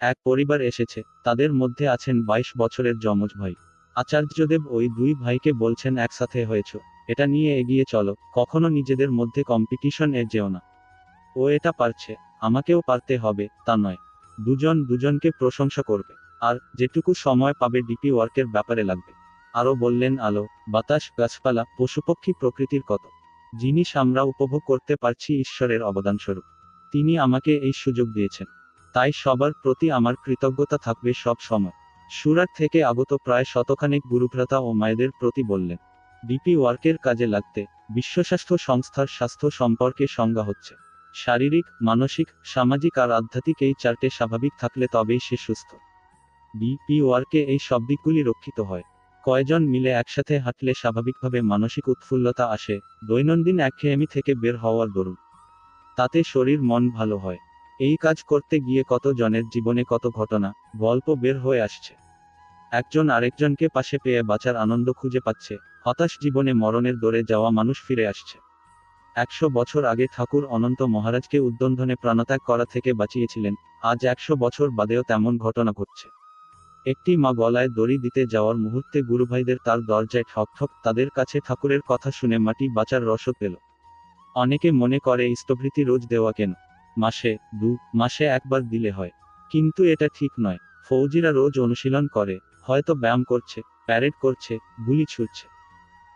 এক পরিবার এসেছে, তাদের মধ্যে আছেন বাইশ বছরের যমজ ভাই। আচার্যদেব ওই দুই ভাইকে বলছেন, একসাথে হয়েছ, এটা নিয়ে এগিয়ে চলো, কখনো নিজেদের মধ্যে কম্পিটিশন এ যেও না। ও এটা পারছে, আমাকেও পারতে হবে, তা নয়। দুজন দুজনকে প্রশংসা করবে, আর যেটুকু সময় পাবে ডিপি ওয়ার্কের ব্যাপারে লাগবে। আরও বললেন, আলো, বাতাস, গাছপালা, পশুপক্ষী প্রকৃতির কত জিনিস আমরা উপভোগ করতে পারছি ঈশ্বরের অবদানস্বরূপ। তিনি আমাকে এই সুযোগ দিয়েছেন। তাই সবার প্রতি আমার কৃতজ্ঞতা থাকবে সব সময়। সুরাট থেকে আগত প্রায় শতখানেক গুরুভ্রাতা ও মায়েদের প্রতি বললেন, ডিপি ওয়ার্কের কাজে লাগতে বিশ্ব স্বাস্থ্য সংস্থার স্বাস্থ্য সম্পর্কে সংজ্ঞা হচ্ছে। শারীরিক, মানসিক, সামাজিক আর আধ্যাত্মিক এই চারটে স্বাভাবিক থাকলে তবেই সে সুস্থ। বিপি ওয়ার্কে এই সব দিকগুলি রক্ষিত হয়। কয়জন মিলে একসাথে হাঁটলে স্বাভাবিকভাবে মানসিক উৎফুল্লতা আসে। দৈনন্দিন একঘেয়েমি থেকে বের হওয়ার দরুন। তাতে শরীর, মন ভালো হয়। এই কাজ করতে গিয়ে কত জনের জীবনে কত ঘটনা, গল্প বের হয়ে আসছে। একজন আরেকজনকে পাশে পেয়ে বাঁচার আনন্দ খুঁজে পাচ্ছে, হতাশ জীবনে মরণের দরে যাওয়া মানুষ ফিরে আসছে। একশো বছর আগে ঠাকুর অনন্ত মহারাজকে উদ্বন্ধনে প্রাণত্যাগ করা থেকে বাঁচিয়েছিলেন, আজ একশো বছর বাদেও তেমন ঘটনা ঘটছে। একটি মা গলায় দড়ি দিতে যাওয়ার মুহূর্তে গুরুভাইদের তার দরজায় ঠক ঠক তাদের কাছে ঠাকুরের কথা শুনে মাটি বাঁচার রসদ পেল। অনেকে মনে করে ইষ্টভৃতি রোজ দেওয়া কেন? মাসে, দু মাসে একবার দিলে হয়। কিন্তু এটা ঠিক নয়। ফৌজিরা রোজ অনুশীলন করে, হয়তো ব্যায়াম করছে, প্যারেড করছে, গুলি ছুটছে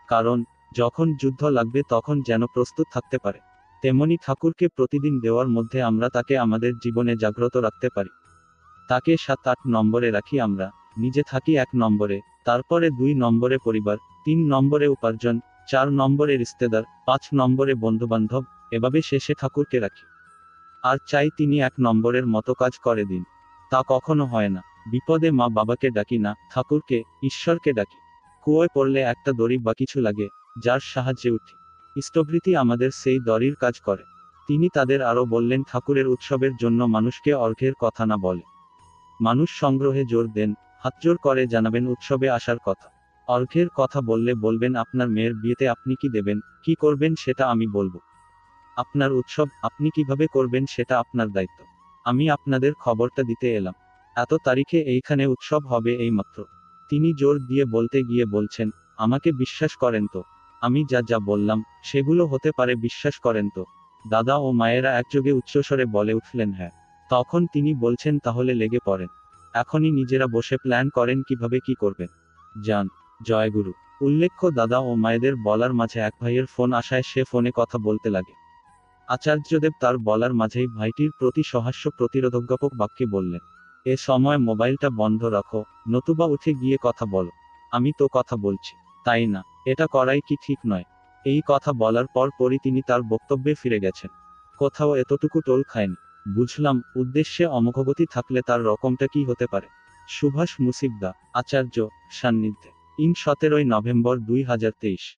কারণ, যখন যুদ্ধ লাগবে তখন যেন প্রস্তুত থাকতে পারে। তেমনি ঠাকুরকে প্রতিদিন দেওয়ার মধ্যে আমরা তাকে আমাদের জীবনে জাগ্রত রাখতে পারি। তাকে সাত আট নম্বরে রাখি আমরা, নিজে থাকি এক নম্বরে, তারপরে দুই নম্বরে পরিবার, তিন নম্বরে উপার্জন, চার নম্বরে রিস্তেদার, পাঁচ নম্বরে বন্ধুবান্ধব, এভাবে শেষে ঠাকুরকে রাখি। আর চাই তিনি এক নম্বরের মতো কাজ করে দিন। তা কখনো হয় না। বিপদে মা বাবাকে ডাকি না, ঠাকুরকে, ঈশ্বরকে ডাকি। কুয়োয় পড়লে একটা দড়ি বা কিছু লাগে, যার সাহায্যে উঠি। ইষ্টভৃতি আমাদের সেই দড়ির কাজ করে। তিনি তাদের আরও বললেন, ঠাকুরের উৎসবের জন্য মানুষকে অর্ঘের কথা না বলে। মানুষ সংগ্রহে জোর দেন হাতজোর করে জানাবেন উৎসবে আসার কথা। অর্ঘের কথা বললে বলবেন, আপনার মেয়ের বিয়েতে আপনি কি দেবেন, কি করবেন সেটা আমি বলব। আপনার উৎসব আপনি কীভাবে করবেন সেটা আপনার দায়িত্ব। আমি আপনাদের খবরটা দিতে এলাম। এত তারিখে এইখানে উৎসব হবে এইমাত্র। তিনি জোর দিয়ে বলতে গিয়ে বলছেন, আমাকে বিশ্বাস করেন তো। আমি যা যা বললাম, সেগুলো হতে পারে বিশ্বাস করেন তো। দাদা ও মায়েরা একযোগে উচ্চস্বরে বলে উঠলেন হ্যাঁ। তখন তিনি বলছেন, তাহলে লেগে পড়েন। এখনই নিজেরা বসে প্ল্যান করেন কীভাবে কি করবেন। যান, জয়গুরু। উল্লেখ্য দাদা ও মায়েদের বলার মাঝে এক ভাইয়ের ফোন আসায় সে ফোনে কথা বলতে লাগে। আচার্যদেব তার বলার মাঝেই ভাইটির প্রতি সহাস্য প্রতিরোধজ্ঞাপক বাক্যে বললেন, এ সময় মোবাইলটা বন্ধ রাখো, নতুবা উঠে গিয়ে কথা বলো। আমি তো কথা বলছি, তাই না? এটা করাই কি ঠিক নয়? এই কথা বলার পর পরই তিনি তার বক্তব্যে ফিরে গেছেন। কোথাও এতটুকু টোল খায়নি। বুঝলাম, উদ্দেশ্যে অমুখগতি থাকলে তার রকমটা কি হতে পারে? সুভাষ মুসিবদা, আচার্য, সান্নিধ্যে। ইন সতেরোই নভেম্বর দুই হাজার তেইশ।